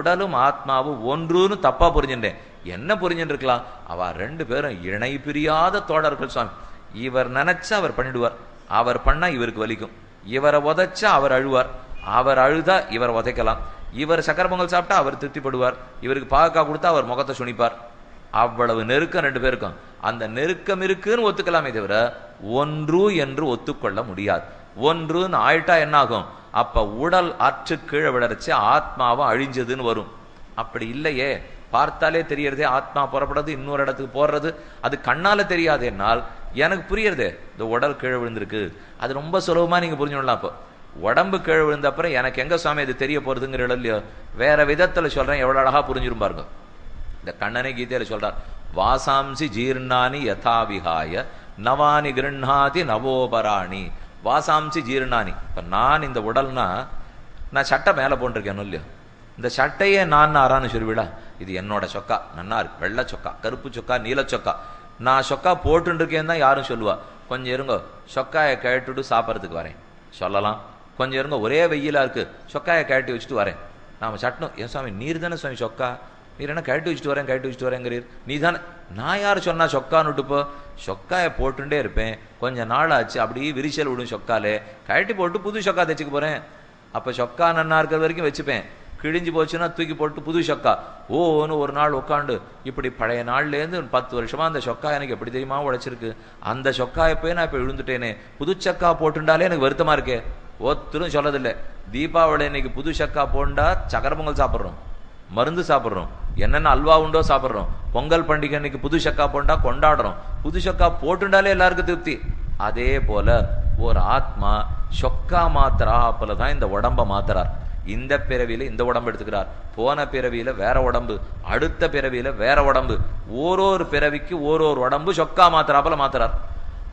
உடலும் ஆத்மாவும் ஒன்றுன்னு தப்பா புரிஞ்சுட்டேன். என்ன புரிஞ்சுட்டு இருக்கலாம் அவ ரெண்டு பேரும் இணை பிரியாத தோழர்கள் சுவாமி இவர் நினைச்சா அவர் பண்ணிடுவார். அவர் பண்ணா இவருக்கு வலிக்கும். இவரை உதைச்சா அவர் அழுவார். அவர் அழுதா இவர் உதைக்கலாம். இவர் சக்கர பொங்கல் சாப்பிட்டா அவர் திருப்திப்படுவார். இவருக்கு பாகக்கா கொடுத்தா அவர் முகத்தை சுணிப்பார். அவ்வளவு நெருக்கம் ரெண்டு பேருக்கும். அந்த நெருக்கம் இருக்குன்னு ஒத்துக்கலாமே தவிர ஒன்று என்று ஒத்துக்கொள்ள முடியாது. ஒன்றுன்னு ஆயிட்டா என்ன ஆகும் அப்ப உடல் அற்று கீழே விழறச்சு ஆத்மாவும் அழிஞ்சதுன்னு வரும். அப்படி இல்லையே. பார்த்தாலே தெரியறதே ஆத்மா புறப்படுறது இன்னொரு இடத்துக்கு போடுறது அது கண்ணால தெரியாது என்னால் எனக்கு புரியறதே. இந்த உடல் கீழே விழுந்திருக்கு. அது ரொம்ப சுலபமா நீங்க புரிஞ்சுடலாம் அப்போ. உடம்பு கீழே விழுந்த அப்புறம் எனக்கு எங்க சுவாமி இது தெரிய போறதுங்கிற இல்லையோ? வேற விதத்துல சொல்றேன் எவ்வளவு அழகா புரிஞ்சிரும் பாருங்க. இந்த கண்ணனை கீதையில சொல்றார் வாசாம்சி ஜீர்ணானி யதாவிகாய நவானி கிருண்ணாதி நவோபராணி வாசாம்சி ஜீரணானி. இப்போ நான் இந்த உடல்னா நான் சட்டை மேலே போட்டிருக்கேன் இல்லையோ? இந்த சட்டையே நான் ஆறான்னு சொல்லிவிடா. இது என்னோட சொக்கா. நன்னா இருக்கு. வெள்ளை சொக்கா. கருப்பு சொக்கா நீல சொக்கா. நான் சொக்கா போட்டுன்னு தான் யாரும் சொல்லுவா. கொஞ்சம் இருங்க. சொக்காயை கேட்டுட்டு சாப்பிட்றதுக்கு வரேன். சொல்லலாம். கொஞ்சம் இருங்க. ஒரே வெயிலாக இருக்குது சொக்காயை கழட்டி வச்சுட்டு வரேன். நாம் சட்டணும் ஏன் சுவாமி நீர் தானே சுவாமி சொக்கா? நீர் என்ன கழட்டி வச்சுட்டு வரேன் கழட்டி வச்சுட்டு வரேங்கிறீர். நீ தானே நான் யார் சொன்னால் சொக்கான்னு இப்போ சொக்காயை போட்டுட்டே இருப்பேன். கொஞ்ச நாள் ஆச்சு அப்படியே விரிசல் விடும் சொக்காலே. கழட்டி போட்டு புது சொக்கா தைச்சிக்க போகிறேன் அப்போ சொக்கா நன்னா இருக்கிற வரைக்கும் வச்சுப்பேன். கிழிஞ்சு போச்சுன்னா தூக்கி போட்டு புது சொக்கா. ஓன்னு ஒரு நாள் உட்காந்து இப்படி பழைய நாள்லேருந்து பத்து வருஷமா அந்த சொக்கா எனக்கு எப்படி தெரியுமா உழைச்சிருக்கு? அந்த சொக்காயை போய் நான் இப்போ விழுந்துட்டேனே. புது சக்கா போட்டுண்டாலே எனக்கு வருத்தமாக இருக்கே. ஒத்தரும் சொல்லதில்லை. தீபாவளி இன்னைக்கு புது சக்கா போண்டா சக்கர பொங்கல் சாப்பிட்றோம். மருந்து சாப்பிட்றோம். என்னென்ன அல்வா உண்டோ சாப்பிட்றோம். பொங்கல் பண்டிகை அன்னைக்கு புது சக்கா போண்டா கொண்டாடுறோம். புது சக்கா போட்டுண்டாலே எல்லாருக்கும் திருப்தி. அதே போல ஒரு ஆத்மா சொக்கா மாத்திராப்புல தான் இந்த உடம்ப மாத்துறார். இந்த பிறவியில இந்த உடம்பு எடுத்துக்கிறார். போன பிறவியில வேற உடம்பு அடுத்த பிறவியில வேற உடம்பு. ஓரோரு பிறவிக்கு ஓரோரு உடம்பு சொக்கா மாத்திராப்புல மாத்துறார்.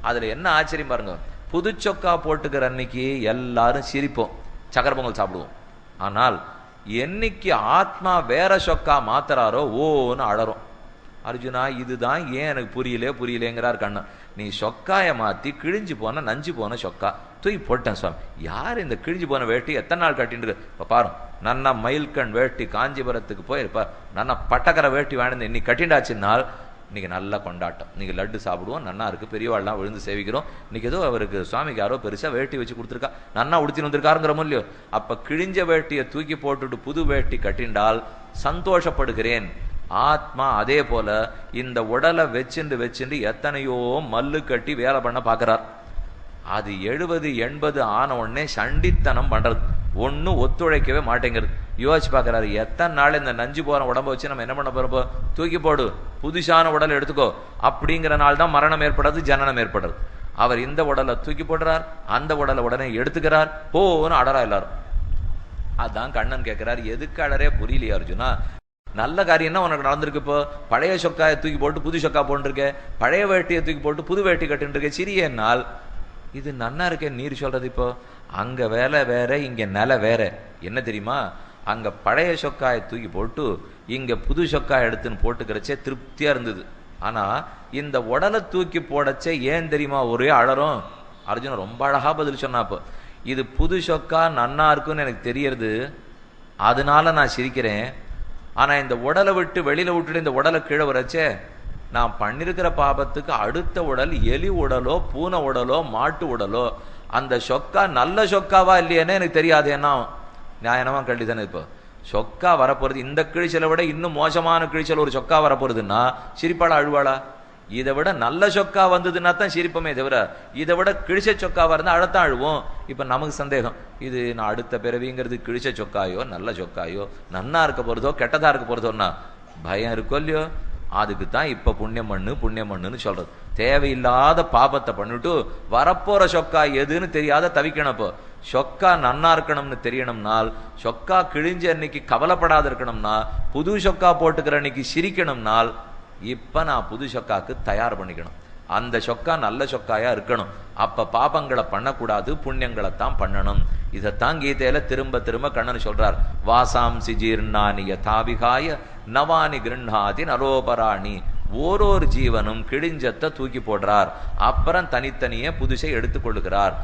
அதுல என்ன ஆச்சரியம் பாருங்க. புது சொக்கா போட்டுக்கிற அன்னைக்கு எல்லாரும் சிரிப்போம். சக்கர பொங்கல் சாப்பிடுவோம். ஆனால் என்னைக்கு ஆத்மா வேற சொக்கா மாத்துறாரோ ஓன்னு அழறோம் அர்ஜுனா இதுதான் ஏன் எனக்கு புரியல புரியலேங்கிறார் கண்ணன். நீ சொக்காய மாத்தி கிழிஞ்சு போன நஞ்சு போன சொக்கா. தூய் போட்டேன் சுவாமி. யார் இந்த கிழிஞ்சு போன வேட்டி? எத்தனை நாள் கட்டின்னு இருக்கு இப்ப பாரு நன்னா மயில்கண் வேட்டி காஞ்சிபுரத்துக்கு போயிருப்பார். நன்னா பட்டக்கரை வேட்டி வாழ்ந்து இன்னைக்கு கட்டிண்டாச்சுன்னால் இன்னைக்கு நல்லா கொண்டாட்டம். இன்னைக்கு லட்டு சாப்பிடுவோம். நன்னா இருக்கு. பெரியவாள்லாம் விழுந்து சேவிக்கிறோம். இன்னைக்கு ஏதோ அவருக்கு சுவாமிக்கு யாரோ பெருசா வேட்டி வச்சு கொடுத்துருக்கா. நன்னா உடுத்தின்னு வந்திருக்காருங்கிறமோ இல்லையோ? அப்ப கிழிஞ்ச வேட்டியை தூக்கி போட்டுட்டு புது வேட்டி கட்டிண்டால் சந்தோஷப்படுகிறேன். ஆத்மா அதே போல இந்த உடலை வச்சுண்டு வச்சுண்டு எத்தனையோ மல்லு கட்டி வேலை பண்ண பாக்குறார் அது எழுபது எண்பது ஆன உடனே சண்டித்தனம் பண்றது. ஒன்றும் ஒத்துழைக்கவே மாட்டேங்கிறது. யோசிச்சு பார்க்குறாரு எத்தனை நாள் இந்த நஞ்சு போகிற உடம்ப வச்சு நம்ம என்ன பண்ண போறப்போ தூக்கி போடு. புதுசான உடல் எடுத்துக்கோ. அப்படிங்கிற நாள் தான் மரணம் ஏற்படுறது ஜனனம் ஏற்படுறது. அவர் இந்த உடலை தூக்கி போடுறார் அந்த உடலை உடனே எடுத்துக்கிறார் போன்னு அடரா எல்லாரும். அதான் கண்ணன் கேட்கிறார் எதுக்கு அடரே புரியலையா அர்ஜுனா? நல்ல காரியம் என்ன உனக்கு நடந்திருக்கு இப்போ? பழைய சொக்காயை தூக்கி போட்டு புது சொக்கா போட்டுருக்க. பழைய வேட்டியை தூக்கி போட்டு புது வேட்டி கட்டுன்னு சிறிய நாள். இது நன்னா இருக்கேன் நீர் சொல்றது இப்போ. அங்க வேலை வேற இங்க நில வேற. என்ன தெரியுமா? அங்கே பழைய சொக்காயை தூக்கி போட்டு இங்கே புது சொக்காய் எடுத்துன்னு போட்டுக்கிறச்சே திருப்தியாக இருந்தது. ஆனால் இந்த உடலை தூக்கி போடச்சே ஏன் தெரியுமா? ஒரே அழறும். அர்ஜுன் ரொம்ப அழகாக பதில் சொன்னாப்போ இது புது சொக்கா நன்னா இருக்குன்னு எனக்கு தெரியறது. அதனால நான் சிரிக்கிறேன். ஆனால் இந்த உடலை விட்டு வெளியில் விட்டுட்டு இந்த உடலை கீழே வரச்சே நான் பண்ணிருக்கிற பாபத்துக்கு அடுத்த உடல் எலி உடலோ பூனை உடலோ மாட்டு உடலோ அந்த சொக்கா நல்ல சொக்காவா இல்லையானே எனக்கு தெரியாது நியாயமாக நியாயமா கல்வி தானே இப்போ? சொக்கா வரப்போறது இந்த கிழிச்சலை விட இன்னும் மோசமான கிழிச்சல் ஒரு சொக்கா வரப்போறதுன்னா சிரிப்பாளா அழுவாளா? இதை விட நல்ல சொக்கா வந்ததுன்னா தான் சிரிப்பமே தவிர இதை விட கிழிச்ச சொக்காவா இருந்தா அழத்தான் அழுவோம். இப்போ நமக்கு சந்தேகம். இது நான் அடுத்த பிறவிங்கிறது கிழிச்ச சொக்காயோ நல்ல சொக்காயோ நன்னா இருக்க போறதோ கெட்டதா இருக்க போறதோன்னா பயம் இருக்கோ இல்லையோ? அதுக்கு தான் இப்ப புண்ணியம் பண்ணு புண்ணியம் பண்ணுன்னு சொல்றது. தேவையில்லாத பாபத்தை பண்ணிட்டு வரப்போற சொக்கா எதுன்னு தெரியாத தவிக்கணும் இப்போ சொக்கா நன்னா இருக்கணும்னு தெரியணும்னால் சொக்கா கிழிஞ்ச அன்னைக்கு கவலைப்படாத இருக்கணும்னா புது சொக்கா போட்டுக்கிற அன்னைக்கு சிரிக்கணும்னால் இப்ப நான் புது சொக்காக்கு தயார் பண்ணிக்கணும். அந்த சொக்கா நல்ல சொக்காயா இருக்கணும். அப்ப பாபங்களை பண்ணக்கூடாது புண்ணியங்களை தான் பண்ணணும். இதைத்தான் கீதையில திரும்ப திரும்ப கண்ணன் சொல்றார். வாசாம்சி ஜீர்ணானி யதாவிகாய நவானி கிருண்ணாதி நரோபராணி. ஓரோரு ஜீவனும் கிழிஞ்சத்தை தூக்கி போடுறார். அப்புறம் தனித்தனியே புதுசை எடுத்துக்கொள்கிறார்